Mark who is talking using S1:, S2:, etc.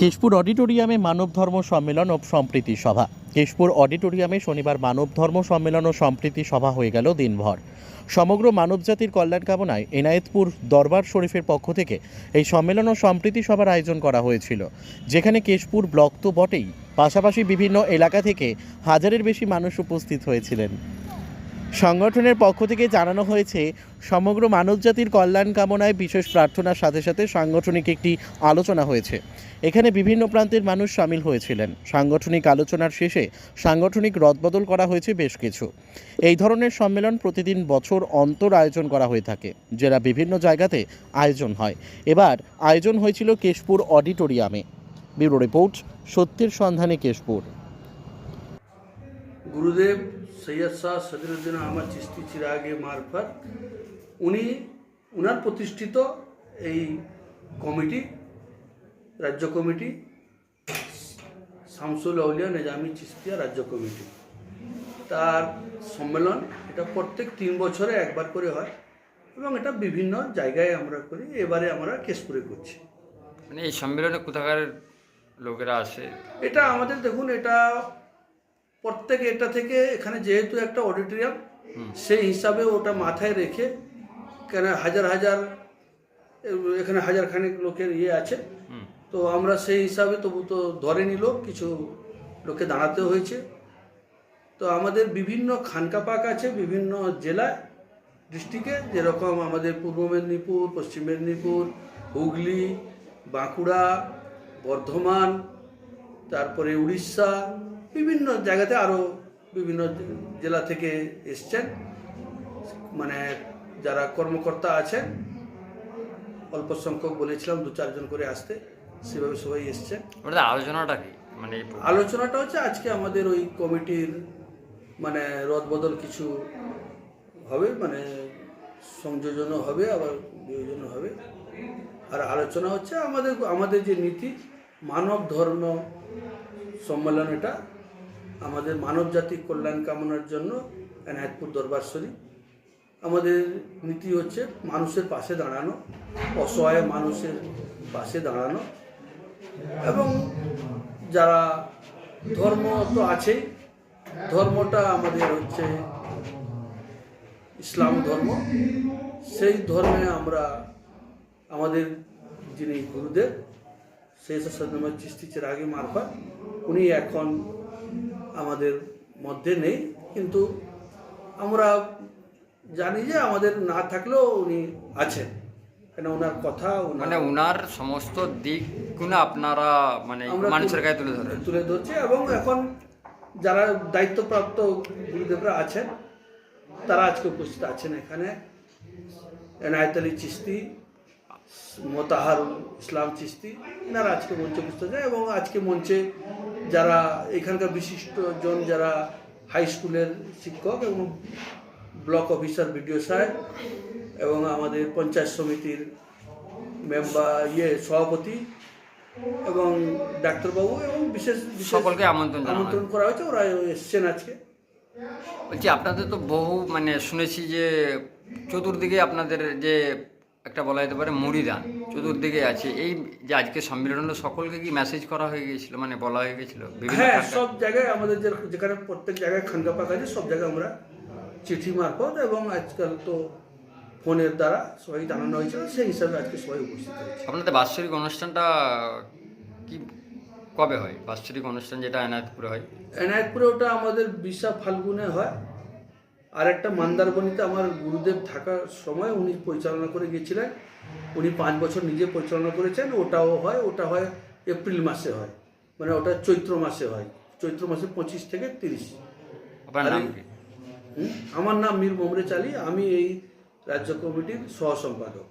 S1: কেশপুর অডিটোরিয়ামে মানব ধর্ম সম্মেলন ও সম্প্রীতি সভা। কেশপুর অডিটোরিয়ামে শনিবার মানব ধর্ম সম্মেলন ও সম্প্রীতি সভা হয়ে গেল দিনভর। সমগ্র মানবজাতির কল্যাণ কামনায় এনায়েতপুর দরবার শরীফের পক্ষ থেকে এই সম্মেলন ও সম্প্রীতি সভার আয়োজন করা হয়েছিল, যেখানে কেশপুর ব্লক তো বটেই। পাশাপাশি বিভিন্ন এলাকা থেকে হাজারের বেশি মানুষ উপস্থিত হয়েছিলেন। সংগঠনের পক্ষ থেকে জানানো হয়েছে, সমগ্র মানবজাতির কল্যাণ কামনায় বিশেষ প্রার্থনার সাথে সাথে সাংগঠনিক একটি আলোচনা হয়েছে। এখানে বিভিন্ন প্রান্তের মানুষ সামিল হয়েছিলেন। সাংগঠনিক আলোচনার শেষে সাংগঠনিক রদবদল করা হয়েছে বেশ কিছু। এই ধরনের সম্মেলন প্রতিদিন বছর অন্তর আয়োজন করা হয়ে থাকে, জেলা বিভিন্ন জায়গাতে আয়োজন হয়। এবার আয়োজন হয়েছিল কেশপুর অডিটোরিয়ামে। ব্যুরো রিপোর্ট সত্যের সন্ধানে কেশপুর।
S2: গুরুদেব সৈয়দ শাহ সদরুদ্দিন আহমদ চিস্তি চিরাগে মারফত উনি উনার প্রতিষ্ঠিত এই কমিটি রাজ্য কমিটি শামসুল আউলিয়া নিজামি চিস্তিয়া রাজ্য কমিটি তার সম্মেলন এটা প্রত্যেক তিন বছরে একবার করে হয় এবং এটা বিভিন্ন জায়গায় আমরা করি এবারে আমরা কেশপুরে করছি
S3: মানে এই সম্মেলনে কোথাকার লোকেরা আসে?
S2: এটা আমাদের দেখুন এটা প্রত্যেক এটা থেকে এখানে যেহেতু একটা অডিটোরিয়াম সেই হিসাবে ওটা মাথায় রেখে কেন হাজার হাজার এখানে হাজার খানেক লোকের ইয়ে আছে। তো আমরা সেই হিসাবে তবু তো ধরে নিল কিছু লোকে দাঁড়াতে হয়েছে। তো আমাদের বিভিন্ন খানকা পাক আছে বিভিন্ন জেলায় ডিস্ট্রিক্টে যেরকম আমাদের পূর্ব মেদিনীপুর পশ্চিম মেদিনীপুর হুগলি বাঁকুড়া বর্ধমান তারপরে উড়িষ্যা বিভিন্ন জায়গাতে আরও বিভিন্ন জেলা থেকে এসছেন। মানে যারা কর্মকর্তা আছেন অল্প সংখ্যক বলেছিলাম দু চারজন করে আসতে সেভাবে সবাই এসছে
S3: ওটা আলোচনাটা কি? মানে
S2: আলোচনাটা হচ্ছে আজকে আমাদের ওই কমিটির মানে রদবদল কিছু হবে মানে সংযোজনও হবে আবার বিয়োজনও হবে। আর আলোচনা হচ্ছে আমাদের আমাদের যে নীতি মানব ধর্ম সম্মেলন এটা আমাদের মানব জাতির কল্যাণ কামনার জন্য এনায়তপুর দরবার শরীফ। আমাদের নীতি হচ্ছে মানুষের পাশে দাঁড়ানো, অসহায় মানুষের পাশে দাঁড়ানো এবং যারা ধর্ম তো আছেই, ধর্মটা আমাদের হচ্ছে ইসলাম ধর্ম। সেই ধর্মে আমরা আমাদের যিনি গুরুদেব, সেই সদনাম চিস্তি চিরাগি মারফত, উনি এখন আমাদের মধ্যে নেই কিন্তু আমরা জানি যে আমাদের না থাকলেও উনি আছেন। কেন ওনার কথা
S3: মানে উনার সমস্ত দিকগুলো আপনারা মানে মানুষের গায়ে তুলে ধরেন।
S2: তুলে ধরছি এবং এখন যারা দায়িত্বপ্রাপ্ত গুরুদেবরা আছেন তারা আজকে উপস্থিত আছেন এখানে। এনায়ত আলী চিস্তি মোতাহারুল ইসলাম চিস্তি এনারা আজকে মঞ্চে বুঝতে যায় এবং আজকে মঞ্চে যারা এখানকার বিশিষ্টজন যারা হাই স্কুলের শিক্ষক এবং ব্লক অফিসার বিডিও সাহেব এবং আমাদের পঞ্চায়েত সমিতির মেম্বার ইয়ে সভাপতি এবং ডাক্তারবাবু এবং বিশেষ বিশেষ
S3: সকলকে আমন্ত্রণ
S2: আমন্ত্রণ করা হয়েছে ওরা এসছেন আজকে।
S3: বলছি আপনাদের তো বহু মানে শুনেছি যে চতুর্দিকে আপনাদের যে একটা বলা যেতে পারে মুড়িদান চতুর্দিকে আছে। এই যে আজকে সম্মেলন সকলকে কি মেসেজ করা হয়ে গিয়েছিল? মানে বলা হয়ে গিয়েছিল? বিভিন্ন
S2: হ্যাঁ সব জায়গায় আমাদের যে যেখানে প্রত্যেক জায়গায় খানকা পাক আছে সব জায়গায় আমরা চিঠি মারফত এবং আজকাল তো ফোনের দ্বারা সবাই জানানো হয়েছিল সেই হিসাবে আজকে সবাই উপস্থিত হয়েছে।
S3: আপনাদের বাৎসরিক অনুষ্ঠানটা কি কবে হয়? বাৎসরিক অনুষ্ঠান যেটা এনায়তপুরে হয়?
S2: এনায়তপুরে ওটা আমাদের বিশা ফাল্গুনে হয়। আর একটা মান্দারবনিতে আমার গুরুদেব থাকার সময় উনি পরিচালনা করে গিয়েছিলেন। উনি পাঁচ বছর নিজে পরিচালনা করেছেন। ওটাও হয় ওটা হয় এপ্রিল মাসে হয়। মানে ওটা চৈত্র মাসে হয়। চৈত্র মাসে পঁচিশ থেকে তিরিশ? আমার নাম মীর মোমরে চালি আমি এই রাজ্য কমিটির সহ সম্পাদক